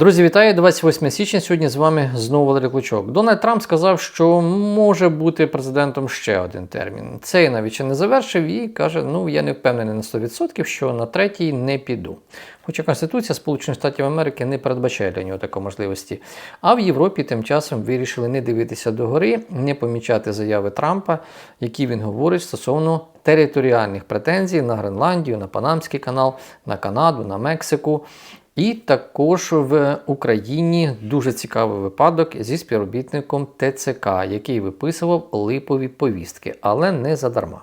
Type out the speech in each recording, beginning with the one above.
Друзі, вітаю! 28 січня. Сьогодні з вами знову Валерій Клочок. Дональд Трамп сказав, що може бути президентом ще один термін. Цей навіть ще не завершив і каже: ну я не впевнений на 100%, що на третій не піду. Хоча Конституція Сполучених Штатів Америки не передбачає для нього такої можливості. А в Європі тим часом вирішили не дивитися догори, не помічати заяви Трампа, які він говорить стосовно територіальних претензій на Гренландію, на Панамський канал, на Канаду, на Мексику. І також в Україні дуже цікавий випадок зі співробітником ТЦК, який виписував липові повістки, але не задарма.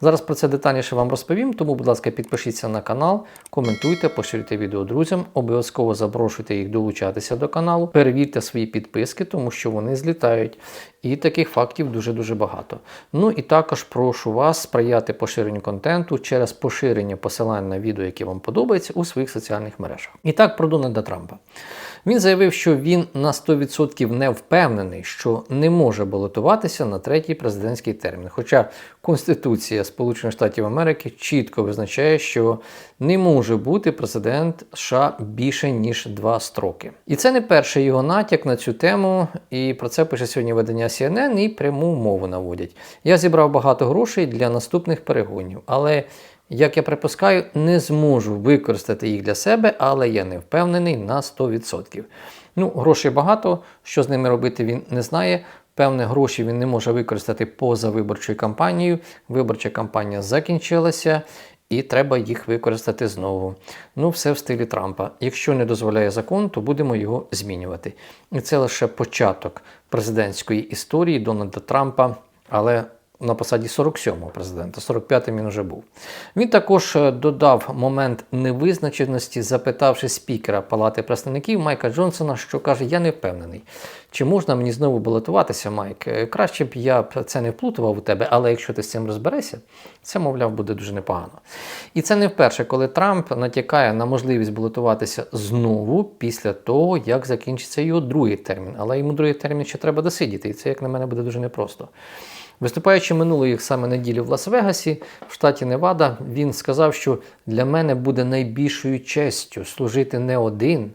Зараз про це детальніше вам розповім, тому, будь ласка, підпишіться на канал, коментуйте, поширюйте відео друзям, обов'язково запрошуйте їх долучатися до каналу, перевірте свої підписки, тому що вони злітають. І таких фактів дуже-дуже багато. Ну і також прошу вас сприяти поширенню контенту через поширення посилань на відео, які вам подобаються, у своїх соціальних мережах. І так про Дональда Трампа. Він заявив, що він на 100% не впевнений, що не може балотуватися на третій президентський термін. Хоча Конституція Сполучених Штатів Америки чітко визначає, що не може бути президент США більше ніж два строки. І це не перший його натяк на цю тему, і про це пише сьогодні видання CNN і пряму мову наводять. Я зібрав багато грошей для наступних перегонів, але як я припускаю, не зможу використати їх для себе, але я не впевнений на 100%. Ну, грошей багато, що з ними робити він не знає. Певне, гроші він не може використати поза виборчою кампанією. Виборча кампанія закінчилася, і треба їх використати знову. Ну, все в стилі Трампа. Якщо не дозволяє закон, то будемо його змінювати. І це лише початок президентської історії Дональда Трампа, але на посаді 47-го президента, 45-м він вже був. Він також е, додав момент невизначеності, запитавши спікера Палати представників Майка Джонсона, що каже: Я не впевнений, чи можна мені знову балотуватися, Майк. Е, Краще б я це не вплутував у тебе, але якщо ти з цим розберешся, це, мовляв, буде дуже непогано. І це не вперше, коли Трамп натякає на можливість балотуватися знову після того, як закінчиться його другий термін. Але йому другий термін ще треба досидіти, і це, як на мене, буде дуже непросто. Виступаючи минулої саме неділі в Лас-Вегасі, в штаті Невада, він сказав, що для мене буде найбільшою честю служити не один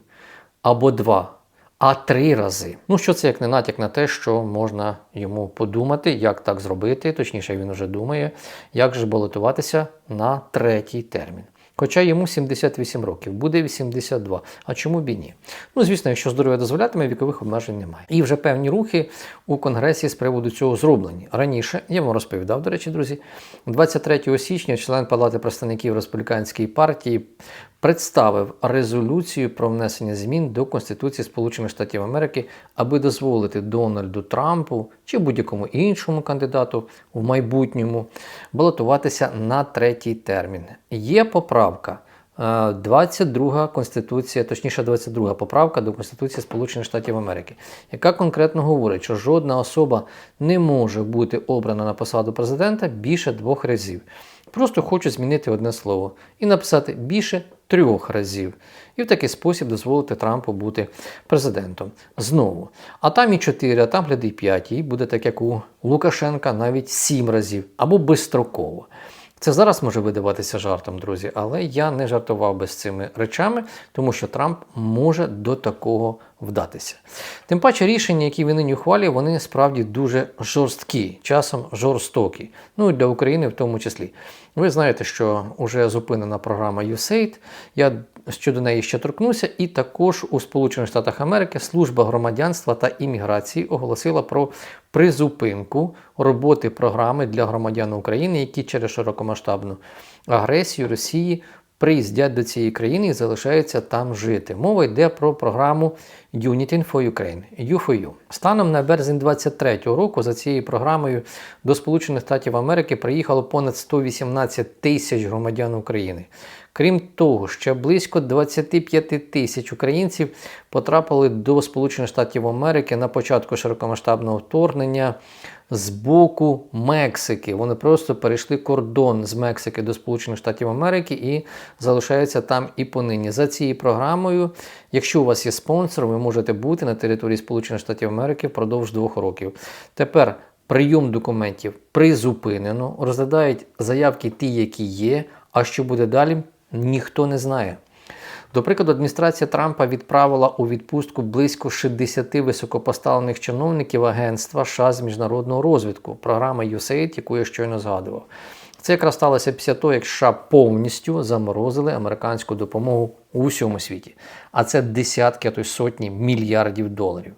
або два, а три рази. Ну, що це як не натяк на те, що можна йому подумати, як так зробити, точніше, він вже думає, як же балотуватися на третій термін. Хоча йому 78 років, буде 82. А чому б і ні? Ну, звісно, якщо здоров'я дозволятиме, вікових обмежень немає. І вже певні рухи у Конгресі з приводу цього зроблені. Раніше я вам розповідав, до речі, друзі, 23 січня член Палати представників республіканської партії представив резолюцію про внесення змін до Конституції Сполучених Штатів Америки, аби дозволити Дональду Трампу чи будь-якому іншому кандидату в майбутньому балотуватися на третій термін. Є поправка. е, 22 конституція, точніше, 22 поправка до Конституції Сполучених Штатів Америки, яка конкретно говорить, що жодна особа не може бути обрана на посаду президента більше двох разів. Просто хочу змінити одне слово і написати більше трьох разів. І в такий спосіб дозволити Трампу бути президентом. Знову. А там і чотири, а там гляди п'ять. І буде так, як у Лукашенка, навіть сім разів або безстроково. Це зараз може видаватися жартом, друзі, але я не жартував би з цими речами, тому що Трамп може до такого вдатися. Тим паче рішення, які він нині ухвалює, вони справді дуже жорсткі, часом жорстокі. Ну і для України в тому числі. Ви знаєте, що вже зупинена програма USAID, Я щодо неї ще торкнуся, і також у Сполучених Штатах Америки служба громадянства та імміграції оголосила про призупинку роботи програми для громадян України, які через широкомасштабну агресію Росії приїздять до цієї країни і залишаються там жити. Мова йде про програму Unity for Ukraine, U4U. Станом на березень 2023 року за цією програмою до Сполучених Штатів Америки приїхало понад 118 тисяч громадян України. Крім того, ще близько 25 тисяч українців потрапили до Сполучених Штатів Америки на початку широкомасштабного вторгнення з боку Мексики. Вони просто перейшли кордон з Мексики до Сполучених Штатів Америки і залишаються там і понині. За цією програмою, якщо у вас є спонсор, ви можете бути на території Сполучених Штатів Америки впродовж двох років. Тепер прийом документів призупинено, розглядають заявки ті, які є. А що буде далі, ніхто не знає. До прикладу, адміністрація Трампа відправила у відпустку близько 60 високопоставлених чиновників агентства США з міжнародного розвитку, програма USAID, яку я щойно згадував. Це якраз сталося після того, як США повністю заморозили американську допомогу у всьому світі. А це десятки, а то й сотні мільярдів доларів.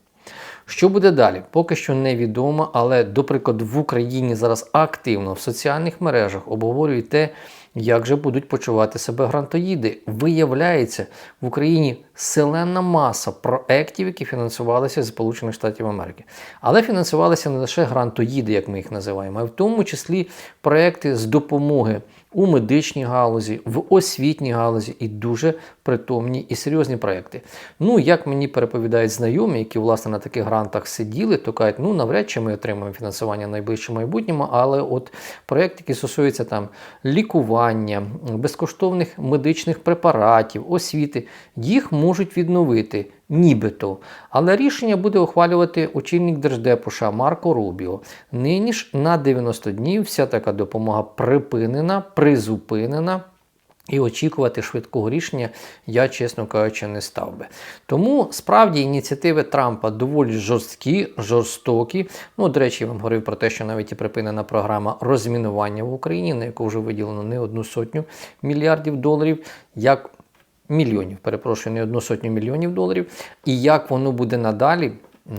Що буде далі? Поки що невідомо, але, до прикладу, в Україні зараз активно в соціальних мережах обговорюють те, як же будуть почувати себе грантоїди. Виявляється, в Україні селена маса проєктів, які фінансувалися з Сполучених Штатів Америки. Але фінансувалися не лише грантоїди, як ми їх називаємо, а в тому числі проекти з допомоги у медичній галузі, в освітній галузі і дуже притомні і серйозні проекти. Ну, як мені переповідають знайомі, які власне на таких грантах сиділи, то кажуть, ну навряд чи ми отримаємо фінансування в найближчому майбутньому, але от проєкт, який стосується там лікування, безкоштовних медичних препаратів, освіти, їх можуть відновити. Нібито, але рішення буде ухвалювати очільник Держдепу США Марко Рубіо. Нині ж на 90 днів вся така допомога припинена, призупинена. І очікувати швидкого рішення я, чесно кажучи, не став би. Тому справді ініціативи Трампа доволі жорсткі, жорстокі. Ну, до речі, я вам говорив про те, що навіть і припинена програма розмінування в Україні, на яку вже виділено не одну сотню мільярдів доларів. як мільйонів, перепрошую, не одну сотню мільйонів доларів. І як воно буде надалі,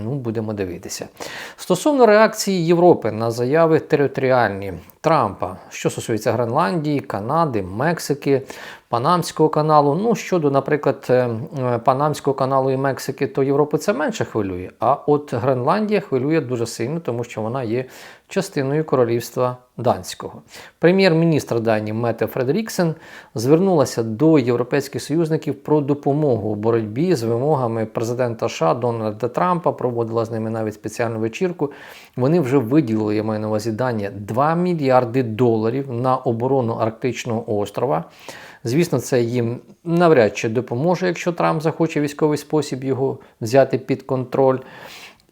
ну, будемо дивитися. Стосовно реакції Європи на заяви територіальні Трампа, що стосується Гренландії, Канади, Мексики, Панамського каналу. Ну, щодо, наприклад, е, е, Панамського каналу і Мексики, то Європу це менше хвилює. А от Гренландія хвилює дуже сильно, тому що вона є частиною королівства данського. Прем'єр-міністр Данії Мете Фредеріксен звернулася до європейських союзників про допомогу у боротьбі з вимогами президента США Дональда Трампа. Проводила з ними навіть спеціальну вечірку. Вони вже виділили, я маю на увазі Данія, 2 мільярди доларів на оборону Арктичного острова. Звісно, це їм навряд чи допоможе, якщо Трамп захоче військовий спосіб його взяти під контроль.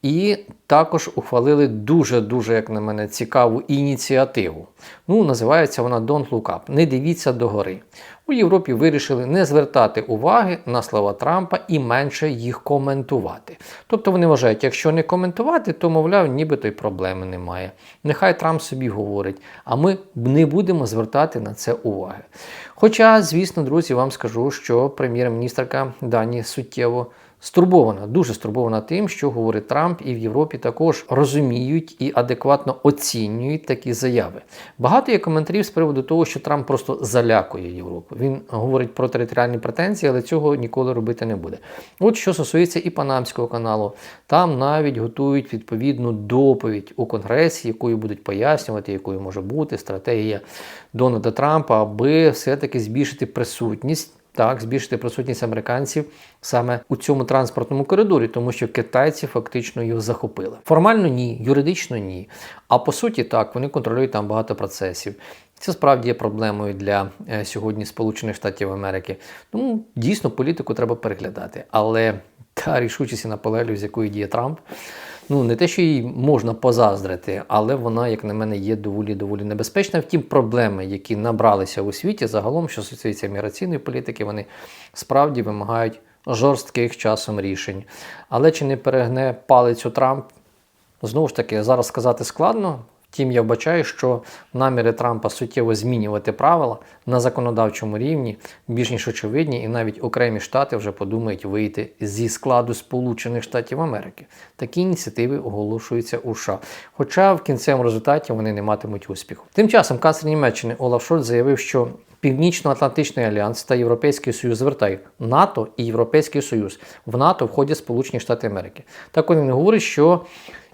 І також ухвалили дуже-дуже, як на мене, цікаву ініціативу. Ну, називається вона Don't Look Up. Не дивіться догори. У Європі вирішили не звертати уваги на слова Трампа і менше їх коментувати. Тобто вони вважають, якщо не коментувати, то, мовляв, нібито й проблеми немає. Нехай Трамп собі говорить, а ми не будемо звертати на це уваги. Хоча, звісно, друзі, вам скажу, що прем'єр-міністрка Дані суттєво стурбована, дуже стурбована тим, що говорить Трамп, і в Європі також розуміють і адекватно оцінюють такі заяви. Багато є коментарів з приводу того, що Трамп просто залякує Європу. Він говорить про територіальні претензії, але цього ніколи робити не буде. От що стосується і Панамського каналу, там навіть готують відповідну доповідь у Конгресі, якою будуть пояснювати, якою може бути стратегія Дональда Трампа, аби все-таки збільшити присутність так, збільшити присутність американців саме у цьому транспортному коридорі, тому що китайці фактично його захопили. Формально ні, юридично ні. А по суті, так, вони контролюють там багато процесів. Це справді є проблемою для е, сьогодні Сполучених Штатів Америки. Тому дійсно політику треба переглядати. Але та рішучість і наполегливість, з якою діє Трамп ну не те, що їй можна позаздрити, але вона, як на мене, є доволі доволі небезпечна. Втім, проблеми, які набралися у світі, загалом, що стосується міграційної політики, вони справді вимагають жорстких часом рішень. Але чи не перегне палицю Трамп? Знову ж таки, зараз сказати складно. Втім, я вбачаю, що наміри Трампа суттєво змінювати правила на законодавчому рівні більш ніж очевидні, і навіть окремі штати вже подумають вийти зі складу Сполучених Штатів Америки. Такі ініціативи оголошуються у США. Хоча в кінцевому результаті вони не матимуть успіху. Тим часом канцлер Німеччини Олаф Шольц заявив, що Північно-Атлантичний альянс та Європейський Союз звертають НАТО і Європейський Союз. В НАТО входять Сполучені Штати Америки. Так він говорить, що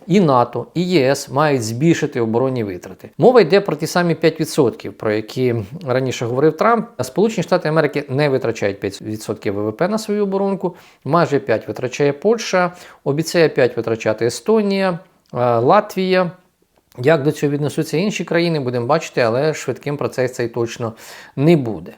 і НАТО, і ЄС мають збільшити оборонні витрати. Мова йде про ті самі 5%, про які раніше говорив Трамп. Сполучені Штати Америки не витрачають 5% ВВП на свою оборонку, майже 5% витрачає Польща, обіцяє 5% витрачати Естонія, е, Латвія. Як до цього віднесуться інші країни, будемо бачити, але швидким процес цей точно не буде.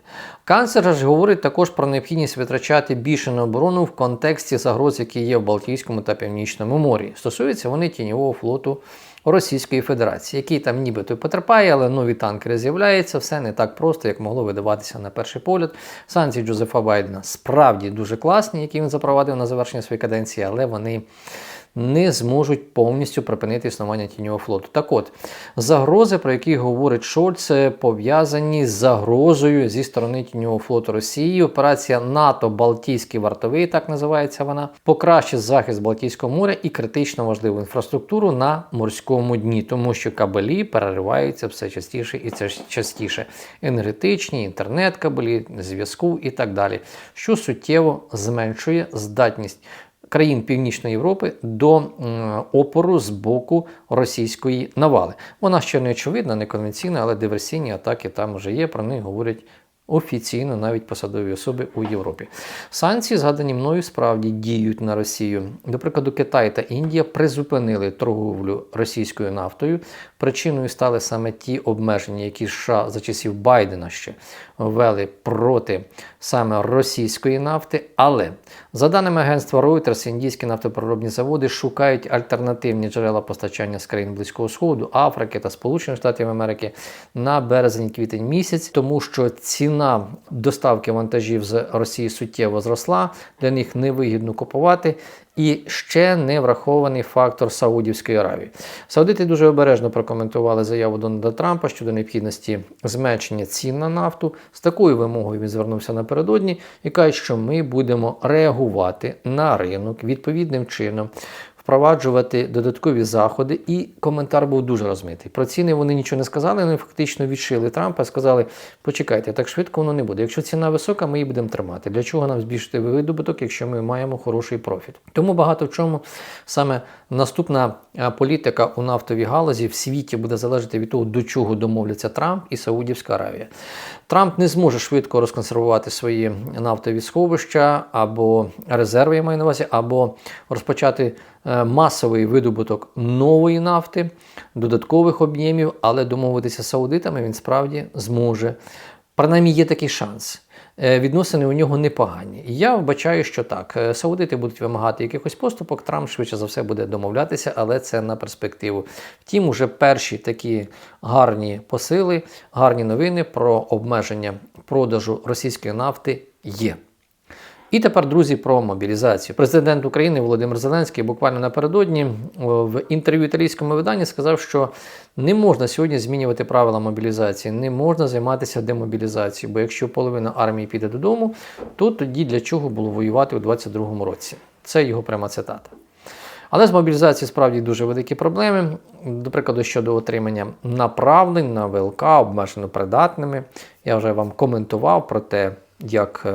Канцлер ж говорить також про необхідність витрачати більше на оборону в контексті загроз, які є в Балтійському та Північному морі. Стосуються вони тіньового флоту Російської Федерації, який там нібито потерпає, але нові танкери з'являються. Все не так просто, як могло видаватися на перший погляд. Санкції Джозефа Байдена справді дуже класні, які він запровадив на завершення своєї каденції, але вони не зможуть повністю припинити існування тіньового флоту. Так от, загрози, про які говорить Шольц, пов'язані з загрозою зі сторони тіньового флоту Росії. Операція НАТО Балтійський вартовий, так називається вона, покращить захист Балтійського моря і критично важливу інфраструктуру на морському дні, тому що кабелі перериваються все частіше і це частіше. Енергетичні, інтернет-кабелі, зв'язку і так далі, що суттєво зменшує здатність країн Північної Європи до опору з боку російської навали. Вона ще не очевидна, не конвенційна, але диверсійні атаки там вже є. Про них говорять. Офіційно навіть посадові особи у Європі. Санкції, згадані мною, справді діють на Росію. До прикладу, Китай та Індія призупинили торговлю російською нафтою. Причиною стали саме ті обмеження, які США за часів Байдена ще ввели проти саме російської нафти. Але за даними агентства Reuters, індійські нафтопереробні заводи шукають альтернативні джерела постачання з країн Близького Сходу, Африки та Сполучених Штатів Америки на березень-квітень місяць, тому що ціна доставки вантажів з Росії суттєво зросла. Для них невигідно купувати. І ще не врахований фактор Саудівської Аравії. Саудити дуже обережно прокоментували заяву Дональда Трампа щодо необхідності зменшення цін на нафту. З такою вимогою він звернувся напередодні і каже, що ми будемо реагувати на ринок відповідним чином. Впроваджувати додаткові заходи, і коментар був дуже розмитий. Про ціни вони нічого не сказали, вони фактично відшили Трампа, сказали: почекайте, так швидко воно не буде. Якщо ціна висока, ми її будемо тримати. Для чого нам збільшити видобуток, якщо ми маємо хороший профіт? Тому багато в чому саме наступна політика у нафтовій галузі в світі буде залежати від того, до чого домовляться Трамп і Саудівська Аравія. Трамп не зможе швидко розконсервувати свої нафтові сховища або резерви, я маю на увазі, або розпочати масовий видобуток нової нафти, додаткових об'ємів, але домовитися з саудитами він справді зможе. Принаймні є такий шанс. Відносини у нього непогані. Я вбачаю, що так. Саудити будуть вимагати якихось поступок, Трамп швидше за все буде домовлятися, але це на перспективу. Втім, уже перші такі гарні посили, гарні новини про обмеження продажу російської нафти є. І тепер, друзі, про мобілізацію. Президент України Володимир Зеленський буквально напередодні в інтерв'ю італійському виданні сказав, що не можна сьогодні змінювати правила мобілізації, не можна займатися демобілізацією, бо якщо половина армії піде додому, то тоді для чого було воювати у 2022 році? Це його пряма цитата. Але з мобілізацією справді дуже великі проблеми. До прикладу, щодо отримання направлень на ВЛК обмежено придатними. Я вже вам коментував про те, як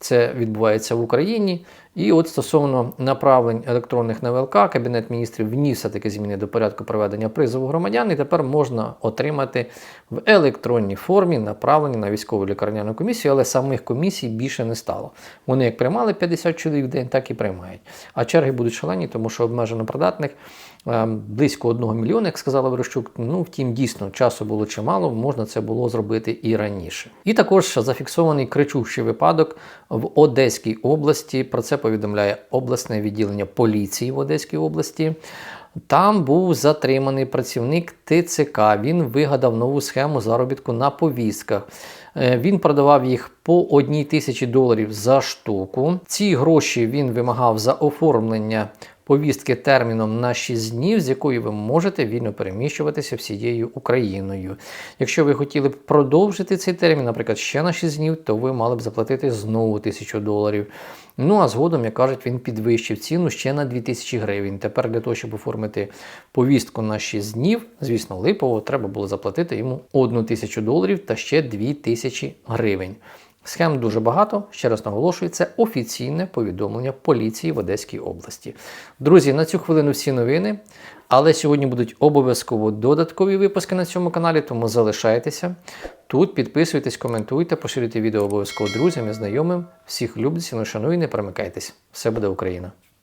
це відбувається в Україні. І от стосовно направлень електронних на ВЛК, Кабінет міністрів вніс таки зміни до порядку проведення призову громадян, і тепер можна отримати в електронній формі направлення на військову лікарняну комісію, але самих комісій більше не стало. Вони як приймали 50 чоловік в день, так і приймають. А черги будуть шалені, тому що обмежено придатних близько 1 мільйона, як сказала Верещук. Ну, втім, дійсно, часу було чимало, можна це було зробити і раніше. І також зафіксований кричущий випадок в Одеській області. Про це повідомляє обласне відділення поліції в Одеській області. Там був затриманий працівник ТЦК. Він вигадав нову схему заробітку на повістках. Він продавав їх по одній тисячі доларів за штуку. Ці гроші він вимагав за оформлення повістки терміном на 6 днів, з якою ви можете вільно переміщуватися всією Україною. Якщо ви хотіли б продовжити цей термін, наприклад, ще на 6 днів, то ви мали б заплатити знову тисячу доларів. Ну а згодом, як кажуть, він підвищив ціну ще на 2000 гривень. Тепер для того, щоб оформити повістку на 6 днів, звісно, липово, треба було заплатити йому 1 тисячу доларів та ще 2000 гривень. Схем дуже багато. Ще раз наголошую, це офіційне повідомлення поліції в Одеській області. Друзі, на цю хвилину всі новини. Але сьогодні будуть обов'язково додаткові випуски на цьому каналі, тому залишайтеся тут, підписуйтесь, коментуйте, поширюйте відео обов'язково друзям і знайомим. Всіх люблю, ціну шаную, не перемикайтесь. Все буде Україна!